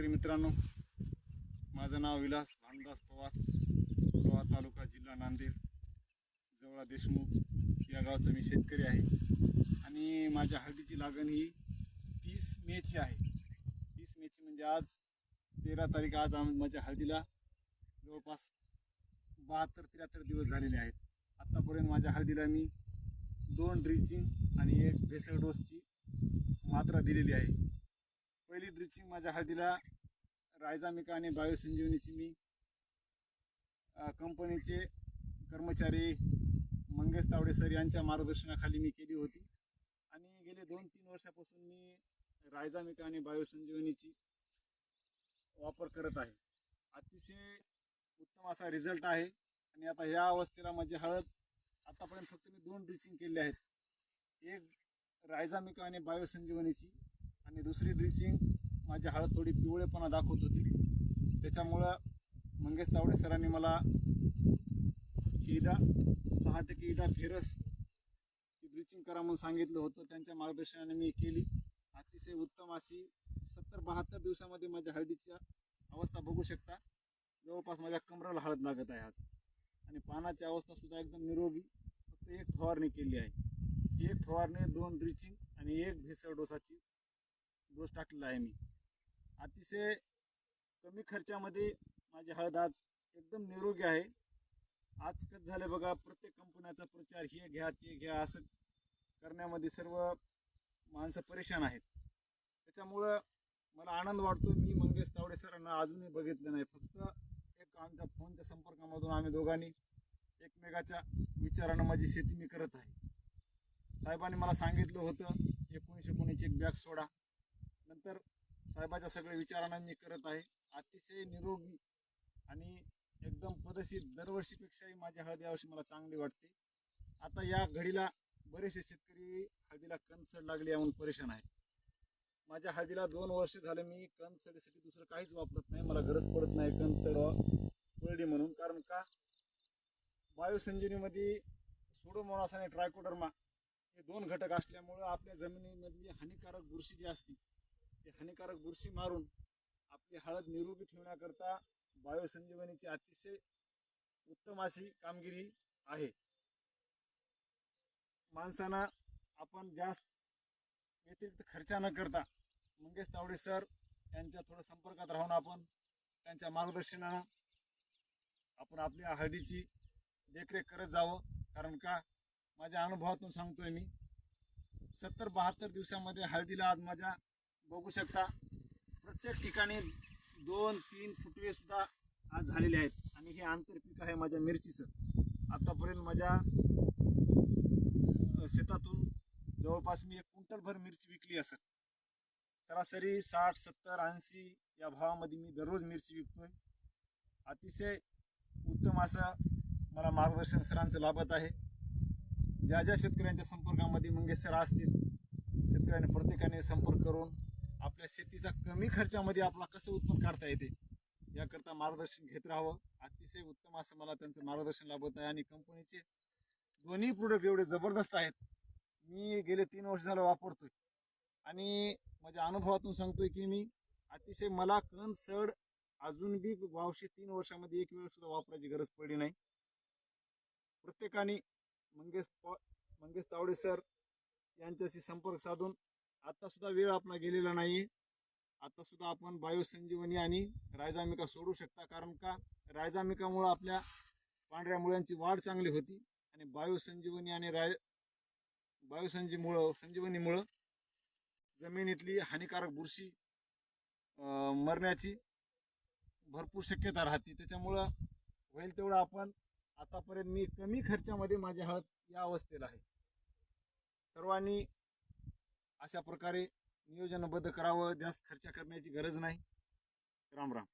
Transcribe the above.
शेतकरी मित्रांनो माझं नाव विलास भानुदास पवार कुलवा तालुका जिल्हा नांदेड जवळा देशमुख या गावचा मी शेतकरी आहे. आणि माझ्या हळदीची लागण ही तीस मेची आहे. तीस मेची म्हणजे आज तेरा तारीख आज आम- माझ्या हळदीला जवळपास बहात्तर त्र्याहत्तर दिवस झालेले आहेत. आत्तापर्यंत माझ्या हळदीला मी दोन ड्रिचिंग आणि एक भेसळ डोसची मात्रा दिलेली आहे. पहिली ड्रिचिंग माझ्या हळदीला. रायजामिका आणि बायोसंजीवनीची मी कंपनीचे कर्मचारी मंगेश तावडे सर यांच्या मार्गदर्शनाखाली मी केली होती. आणि गेले दोन तीन वर्षापासून मी रायजामिका आणि बायोसंजीवनीची वापर करत आहे. अतिशय उत्तम असा रिझल्ट आहे. आणि आता ह्या अवस्थेला माझी हळद आतापर्यंत फक्त मी दोन ड्रिचिंग केले आहेत. एक रायझामिका आणि बायोसंजीवनीची आणि दुसरी ड्रिचिंग माझी हळद थोडी पिवळेपणा दाखवत होती. त्याच्यामुळं मंगेश तावडे सरांनी मला इदा सहा टक्के इदा फेरस ची करा म्हणून सांगितलं होतं. त्यांच्या मार्गदर्शनाने मी केली. अतिशय उत्तम अशी सत्तर बहात्तर दिवसामध्ये माझ्या हळदीच्या अवस्था बघू शकता. जवळपास माझ्या कमराला हळद लागत आहे आज. आणि पानाची अवस्था सुद्धा एकदम निरोगी. फक्त एक फवारणी केली आहे. एक फवारणी दोन ड्रिचिंग आणि एक भेसळ डोसाची. डोस टाकलेला आहे मी. अतिशय कमी खर्चामध्ये माझी हळद आज एकदम निरोगी आहे. आज कसं झालं बघा प्रत्येक कंपन्याचा प्रचार हे घ्या ते घ्या असं करण्यामध्ये सर्व माणसं परेशान आहेत. त्याच्यामुळं मला आनंद वाटतो मी मंगेश तावडे सरांना अजूनही बघितलं नाही. फक्त एक आमच्या फोनच्या संपर्कामधून आम्ही दोघांनी एकमेकाच्या विचारानं माझी शेती मी करत आहे. साहेबांनी मला सांगितलं होतं एकोणीसशे एकोणीसची एक बॅग सोडा. त्यानंतर साहेबाच्या सगळ्या विचारांना मी करत आहे. अतिशय निरोगी आणि एकदम पदशीर दरवर्षीपेक्षाही माझी हळद यावर्षी मला चांगली वाटते. आता या घडीला बरेचसे शेतकरी हळदीला कणसड लागली म्हणून परेशान आहे माझ्या हळदीला दोन वर्ष झाले मी कणसडीसाठी दुसरं काहीच वापरत नाही. मला गरज पडत नाही कणसड पडली म्हणून. कारण का? बायोसंजीवनीमध्ये सोडोमोनास आणि ट्रायकोडर्मा हे दोन घटक असल्यामुळं आपल्या जमिनीमधली हानिकारक बुरशी जी असते ती हानिकारक बुरशी मारून आपली हळद निरोगी ठेवण्याकरता बायोसंजीवनीची अतिशय उत्तम अशी कामगिरी आहे. माणसांना आपण जास्त व्यतिरिक्त खर्च न करता मंगेश तावडे सर यांच्या थोडं संपर्कात राहून आपण त्यांच्या मार्गदर्शनानं आपण आपल्या हळदीची देखरेख करत जावं. कारण का? माझ्या अनुभवातून सांगतोय मी. सत्तर बहात्तर दिवसामध्ये हळदीला आज माझ्या बघू शकता. प्रत्येक ठिकाणी दोन तीन फुटवे सुद्धा आज झालेले आहेत. आणि हे आंतरपीक आहे माझ्या मिरचीचं. आतापर्यंत माझ्या शेतातून जवळपास मी एक क्विंटलभर मिरची विकली असेल. सरासरी साठ सत्तर ऐंशी या भावामध्ये मी दररोज मिरची विकतोय. अतिशय उत्तम असं मला मार्गदर्शन सरांचं लाभत आहे. ज्या ज्या शेतकऱ्यांच्या संपर्कामध्ये मंगेश सर असतील शेतकऱ्यांनी प्रत्येकाने संपर्क करून आपल्या शेतीचा कमी खर्चामध्ये आपला कसं उत्पन्न काढता येते याकरता मार्गदर्शन घेत राहावं. अतिशय उत्तम असं मला त्यांचं मार्गदर्शन लाभत आहे आणि कंपनीचे दोन्ही प्रोडक्ट एवढे जबरदस्त आहेत. मी गेले तीन वर्ष झालं वापरतोय. आणि माझ्या अनुभवातून सांगतोय की मी अतिशय मला कण सड अजून बी वावशे तीन वर्षामध्ये एक वेळ सुद्धा वापरायची गरज पडली नाही. प्रत्येकाने मंगेश मंगेश तावडे सर यांच्याशी संपर्क साधून आता सुद्धा वेळ आपला गेलेला नाही आता सुद्धा आपण बायोसंजीवनी आणि रायझामिका सोडू शकता. कारण का? रायझामिकामुळं आपल्या पांढऱ्या मुळ्यांची वाढ चांगली होती आणि बायोसंजीवनी आणि राय बायोसंजीमुळं संजीवनीमुळं जमिनीतली हानिकारक बुरशी मरण्याची भरपूर शक्यता राहते. त्याच्यामुळं होईल तेवढं आपण आतापर्यंत मी कमी खर्चामध्ये माझी हळद या अवस्थेला आहे. सर्वांनी अशा प्रकारे नियोजनबद्ध करावं जास्त खर्च करण्याची गरज नाही. राम राम.